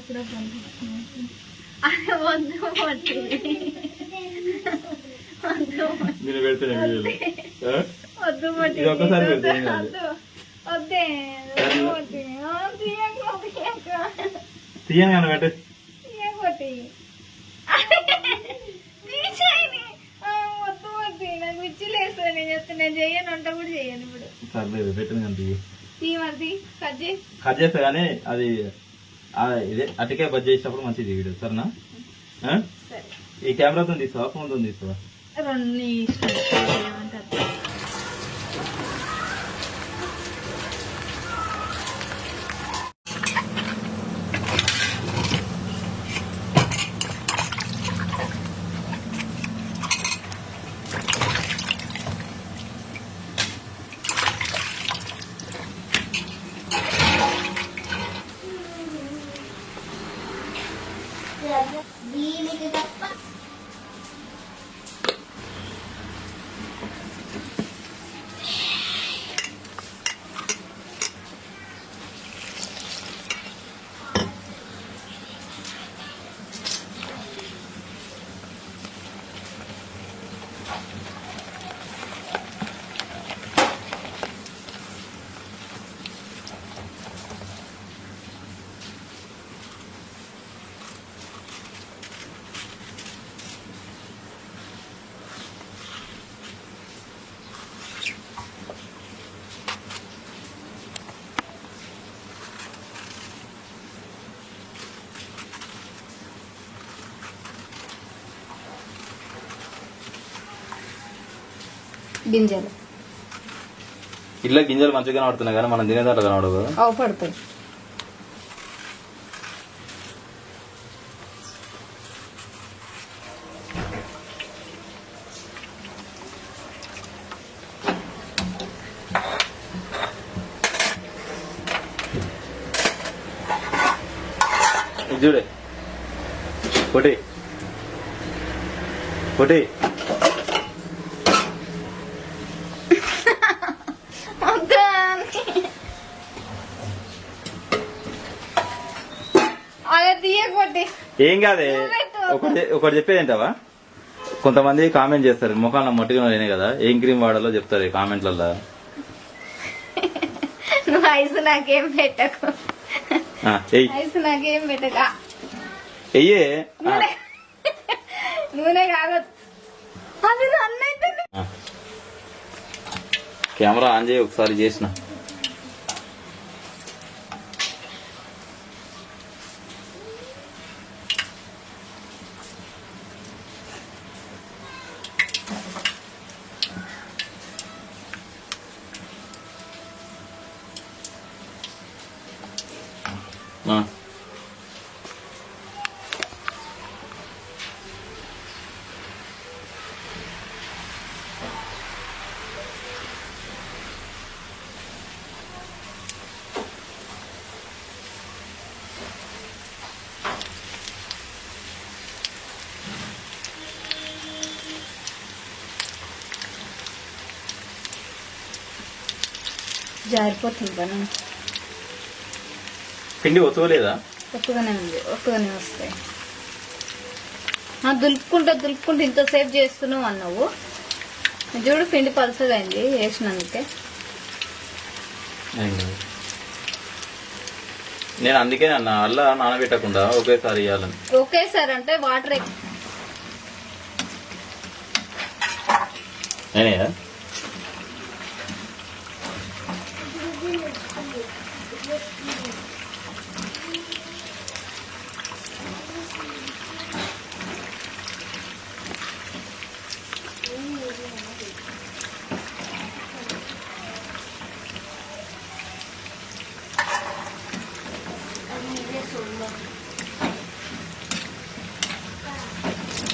కూడా అరే వద్దు వద్దు వద్దు నేను పెడతాను వీడియోలో? వద్దు ఇది ఒక్కసారి. వద్దు. తీయను పెట్టు. తీయకొట్టి. సర్లేదు పెట్టను కట్ చేస్తా కానీ అది ఇదే అటుకే బజ్ చేసినప్పుడు మంచిది వీడియో సరేనా? ఈ కెమెరాతో తీస్తావా ఫోన్తో తీస్తావా గింజలు. ఇట్లా గింజలు మంచిగా కనబడుతున్నాయి కానీ మనం తినేదాంట్లో కనబడదు కదా. అవపడతాయి ఇది చూడే. కొట్టి కొట్టి ఏం కాదే? ఒకటి ఒకటి చెప్పేది ఏంటవా కొంతమంది కామెంట్ చేస్తారు ముఖాల్లో మొట్టిగా లేనే కదా ఏం క్రీమ్ వాడాలో చెప్తారు కామెంట్లలో నువ్వు ఐస్ నాకేం పెట్టకు. ఐస్ నాకేం పెట్టక. ఎయ్యే నూనె. ఆ. కెమెరా ఆన్ చేయి ఒకసారి చేసిన. జారిపోతుంది పని పిండి ఒత్తుకోలేదా? ఒట్టుగానే ఉంది ఒట్టుగానే వస్తాయి. దులుపుకుంటా దులుపుకుంటూ ఇంతసేపు చేస్తున్నావు అన్నావు. చూడు పిండి పలసగా అయింది వేసినందుకే. నేను అందుకే అన్న అల్ల నానబెట్టకుండా ఒకేసారి ఇవ్వాలని ఓకే సార్ అంటే వాటర్. నేనే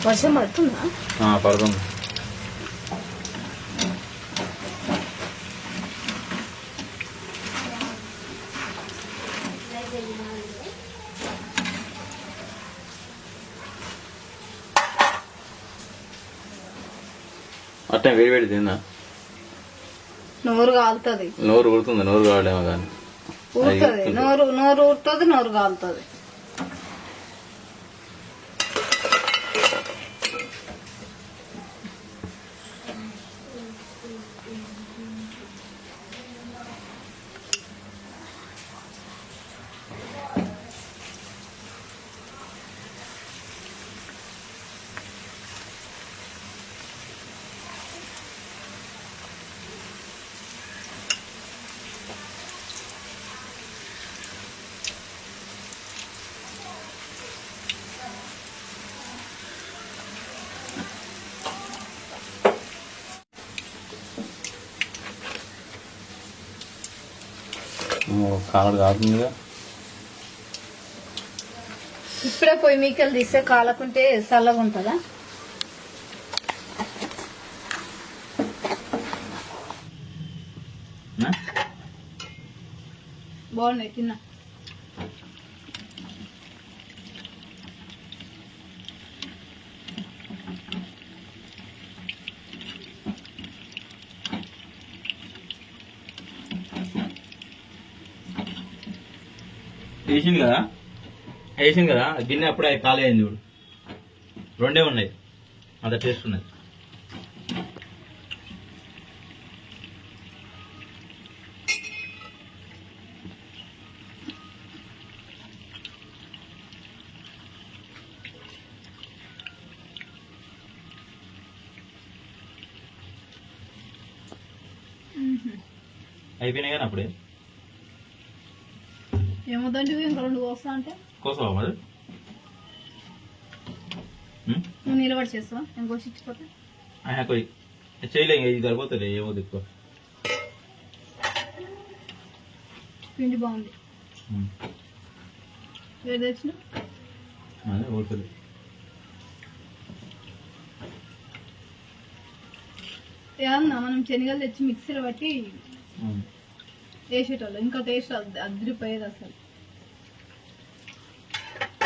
వర్షం పడుతుందా పడుతుంది. అట్టే వేడి వేడి తిందా? నోరు కాలుతుంది. నోరు కుడుతుంది నోరు కావడేమో కానీ. నోరు నోరు ఊరుతుంది నోరు కాలుతుంది. కాలడు కాకుందిగా ఇప్పుడే పొయ్యి మీకెళ్ళి తీస్తే కాలకుంటే చల్లగా ఉంటుందా? బాగున్నాయి తిన్నా. వేసింది కదా? వేసింది కదా? గిన్నె అప్పుడే ఖాళీ అయింది చూడు. రెండే ఉన్నాయి. అంత టేస్ట్ ఉన్నది. అయిపోయినాయి కానీ అప్పుడే? ఏమొద్దంటే ఇంకా రెండు కోస్తా అంటే? కోసవా మరి? నువ్వు నిలబడి చేస్తావా? నేను కోసి ఇచ్చిపోతే? చేయలే ఇది సరిపోతుంది ఏమో ఎక్కువ పిండి బాగుంది. ఏది తెచ్చిన? అదే పోతుంది ఏమన్నా మనం శనగలు తెచ్చి మిక్సీలో బట్టి వేసేటోళ్ళు. ఇంకా టేస్ట్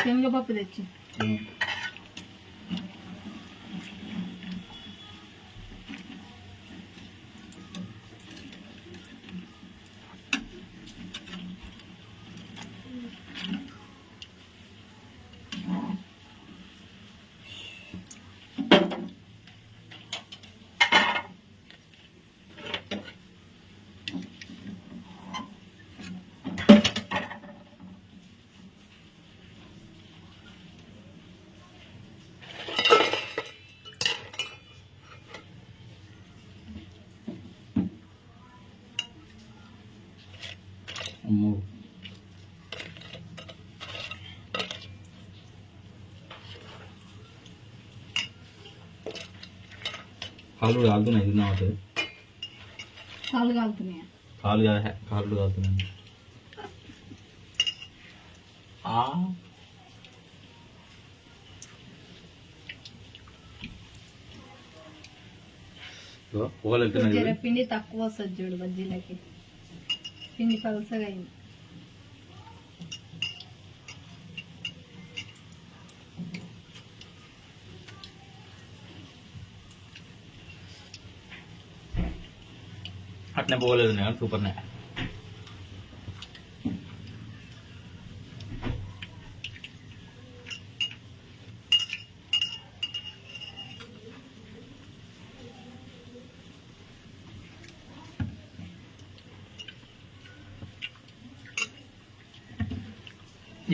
అద్- అదిరిపోయేది అసలు శనగపప్పు తెచ్చి అమ్మో కాళ్ళు కాలుతున్నాయి తిన్నా అవుతుంది కాలు కాలుతున్నాయా కాలు కాదు, కాళ్ళు కాలుతున్నాయి ఆ. ఇగో, పువ్వులు వెళ్తున్నాయి జర చూడు. పిండి తక్కువ వస్తుంది చూడు బజ్జీలకి పిండి పలసగా అయింది అట్నే పోలేదు కానీ సూపర్నే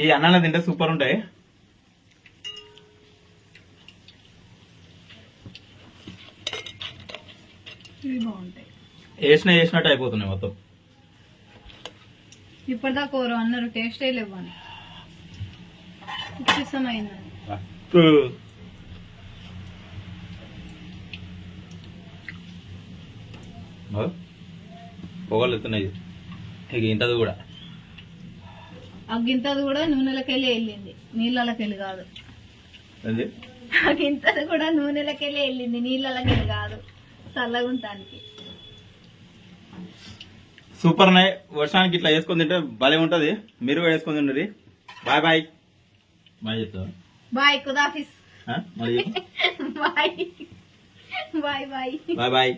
ఈ అన్నాలు తింటే సూపర్ ఉంటాయి. వేసిన వేసినట్టు అయిపోతున్నాయి మొత్తం. ఇప్పటిదాకా అన్నారు టేస్టే లేవని పొగలు ఎత్తున్నాయి. ఇక ఇంటది కూడా. ఆ గింతది కూడా నూనెలకెళ్ళి వెళ్ళింది. నీళ్ళకెళ్ళి కాదు. ఆ గింతది కూడా నూనెలకెళ్ళి వెళ్ళింది. నీళ్ళకెళ్ళి కాదు. చల్లగుంటానికి. సూపర్ ఉన్నాయి. వర్షానికి ఇట్లా వేసుకొని తింటే భలే ఉంటది. మీరు కూడా వేసుకొని తిండ్రి బాయ్ బాయ్. బాయ్ చెప్తావా? బాయ్ కుదాఫిస్ బాయ్ బాయ్. Bye bye.